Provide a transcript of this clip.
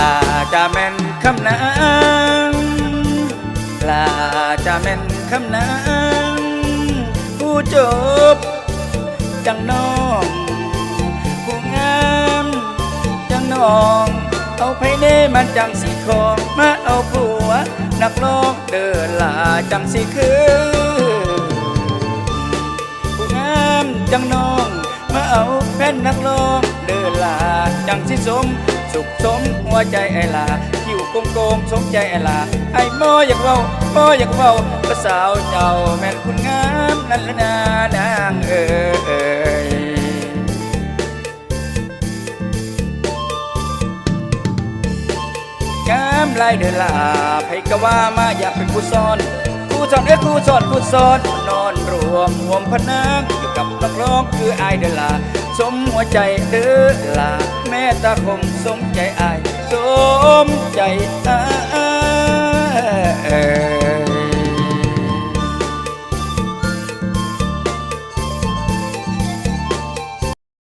าจะแม่นคำนั้นลาจะแม่นคำนั้นผู้จบจังน้องผู้งามจังน้อง เอาไพ่เน่มันจังสีของมาเอาผัว นักร้องเดินลาจังสีคือผู้งามจังน้อง มาเอาแผ่นนักร้องเดินลาจังสีสม สุขสมหัวใจไอลาคิวโกงโกงสมใจไอลาไอ้โมอยากเว้าโมอยากเว้าภาสาวเจ้าแม่นคุณงามนั่นละนานางเอ๋ยงามลายเดินลาไผก็ว่ามาอยากเป็นผู้สอนผู้สอนเอ้ผู้สอนผู้สอนนอนรวมห่วมพนังอยู่กับนักร้องคืออายเดินลาสมหัวใจเดินลาแม่ตาคง สมใจอายสมใจอาย